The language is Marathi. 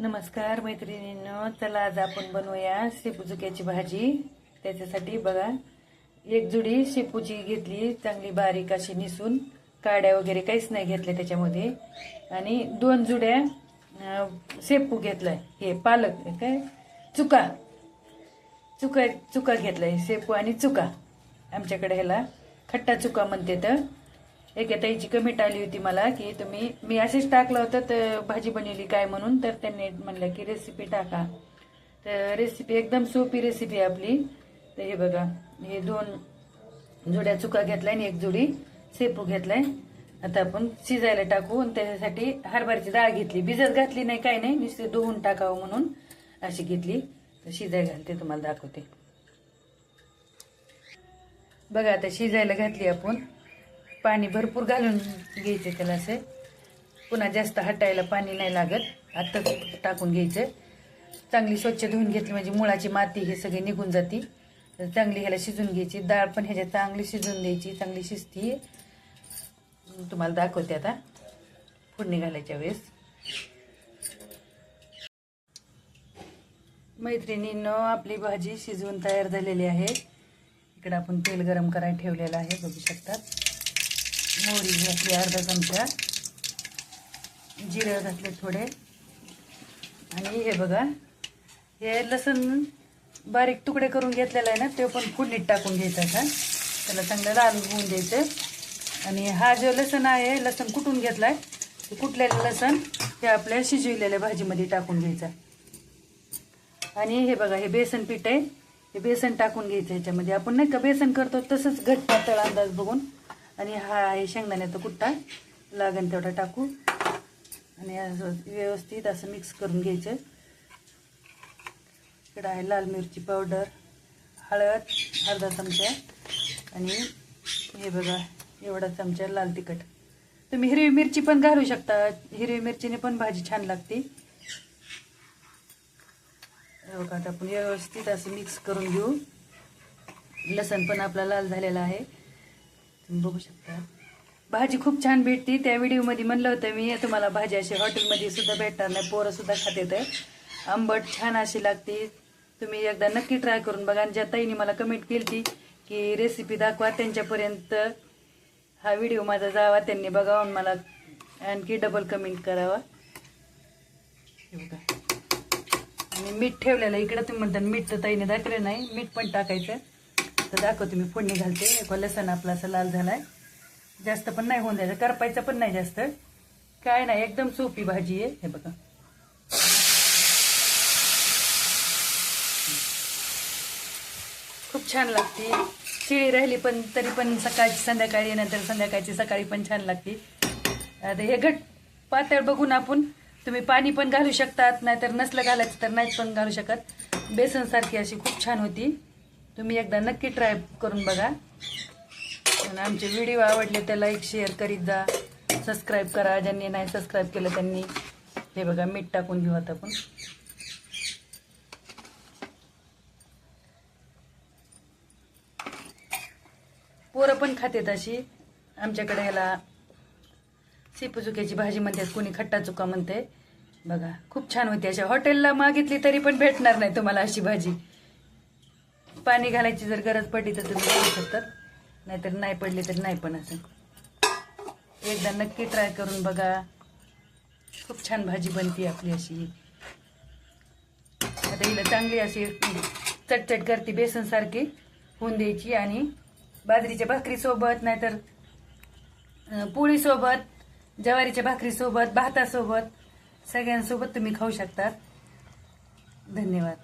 नमस्कार मैत्रिणींनो चला आज आपण बनवूया शेपूचुक्याची भाजी. त्याच्यासाठी बघा एक जुडी शेपूची घेतली चांगली बारीक अशी निसून. काड्या वगैरे काहीच नाही घेतल्या त्याच्यामध्ये. आणि दोन जुड्या शेपू घेतलाय. हे पालक काय? चुका. चुका चुका घेतलाय शेपू आणि चुका. आमच्याकडे ह्याला खट्टा चुका म्हणते तर एका ताईची कमेंट आली होती मला की तुम्ही मी असेच टाकलं होतं तर भाजी बनवली काय म्हणून तर त्यांनी म्हणलं की रेसिपी टाका. तर रेसिपी एकदम सोपी रेसिपी आहे आपली. तर हे बघा हे दोन जुड्या चुका घेतलाय आणि एक जुडी शेपू घेतलाय. आता आपण शिजायला टाकू आणि त्याच्यासाठी हरभऱ्याची डाळ घेतली. भिजत घातली नाही काय नाही नुसते धुवून टाकावं म्हणून अशी घेतली. तर शिजाय घालते तुम्हाला दाखवते. बघा आता शिजायला घातली आपण. पाणी भरपूर घालून घ्यायचे त्याला असं. पुन्हा जास्त हटायला पाणी नाही लागत. आत्ता टाकून घ्यायचं. चांगली स्वच्छ धुवून घेतली म्हणजे मुळाची माती हे सगळी निघून जाती. तर चांगली ह्याला शिजून घ्यायची. डाळ पण ह्याच्यात चांगली शिजून द्यायची. चांगली शिजती. तुम्हाला दाखवते आता. फोडणी घालायच्या वेळेस. मैत्रिणींनो आपली भाजी शिजवून तयार झालेली आहे. इकडं आपण तेल गरम करायला ठेवलेलं आहे. बघू शकतात. मोहरी घातली अर्धा चमचा. जिरं घातले थोडे. आणि हे बघा हे लसण बारीक तुकडे करून घेतलेला आहे ना ते पण फोडणीत टाकून घ्यायचा का त्याला चांगलं लाल होऊन द्यायचं. आणि हा जो लसण आहे लसण कुटून घेतला ते कुटलेलं लसण हे आपल्या शिजविलेल्या भाजीमध्ये टाकून घ्यायचं. आणि हे बघा हे बेसन पीठ आहे. हे बेसन टाकून घ्यायचं ह्याच्यामध्ये. आपण नाही का बेसन करतो तसंच घट पातळ अंदाज बघून. आणि हा आहे शेंगदाण्याचा कुट्टा लागेल तेवढा टाकू. आणि असं व्यवस्थित असं मिक्स करून घ्यायचं. इकडं आहे लाल मिरची पावडर हळद अर्धा चमचा आणि हे बघा एवढा चमचा लाल तिखट. तुम्ही हिरवी मिरची पण घालू शकता. हिरवी मिरचीने पण भाजी छान लागते. बघा आपण व्यवस्थित असं मिक्स करून घेऊ. लसण पण आपला लाल झालेला आहे. बघू शकता. भाजी खूप छान भेटते. त्या व्हिडिओमध्ये म्हणलं होतं मी तुम्हाला भाजी अशी हॉटेलमध्ये सुद्धा भेटणार नाही पोरं सुद्धा खाते तर आंबट छान अशी लागते. तुम्ही एकदा नक्की ट्राय करून बघा. आणि ज्या ताईने मला कमेंट केली की रेसिपी दाखवा त्यांच्यापर्यंत हा व्हिडिओ माझा जावा. त्यांनी बघावा आणि मला आणखी डबल कमेंट करावा. बघा. आणि मीठ ठेवलेलं इकडं तुम्ही म्हणता मीठ तर ताईने दाखले नाही. मीठ पण टाकायचं. तर दाखवते मी फोडणी घालते. लसण आपला असा लाल झालाय. जास्त पण नाही होऊन द्यायचं करपायचं पण नाही जास्त. काय नाही एकदम सोपी भाजी आहे. हे बघा. खूप छान लागते. शिळी राहिली पण तरी पण सकाळची संध्याकाळी नंतर संध्याकाळची सकाळी पण छान लागते. आता हे घट पातळ बघून आपण तुम्ही पाणी पण घालू शकतात नाहीतर नसलं घालायचं तर नाहीत पण घालू शकत. बेसनसारखी अशी खूप छान होती. तुम्ही एकदा नक्की ट्राय करून बघा. आणि आमचे व्हिडिओ आवडले त्याला लाईक शेअर करीत जा. सबस्क्राईब करा. ज्यांनी नाही सबस्क्राईब केलं त्यांनी. हे बघा मीठ टाकून घेऊ आता आपण. पोरं पण खातेत अशी. आमच्याकडे ह्याला शेपूचुक्याची भाजी म्हणतात कोणी खट्टा चुका म्हणते बघा खूप छान होती अशा. हॉटेलला मागितली तरी पण भेटणार नाही तुम्हाला अशी भाजी. पाणी घालायची जर गरज पडली तर तुम्ही घालू शकतात नाहीतर नाही पडली तर नाही पण असं. एकदा नक्की ट्राय करून बघा. खूप छान भाजी बनते आपली अशी. आता हिला चांगली अशी चटचट करते बेसनसारखी होऊन द्यायची आणि बाजरीच्या भाकरीसोबत नाहीतर पोळीसोबत ज्वारीच्या भाकरीसोबत भातासोबत सगळ्यांसोबत तुम्ही खाऊ शकतात धन्यवाद.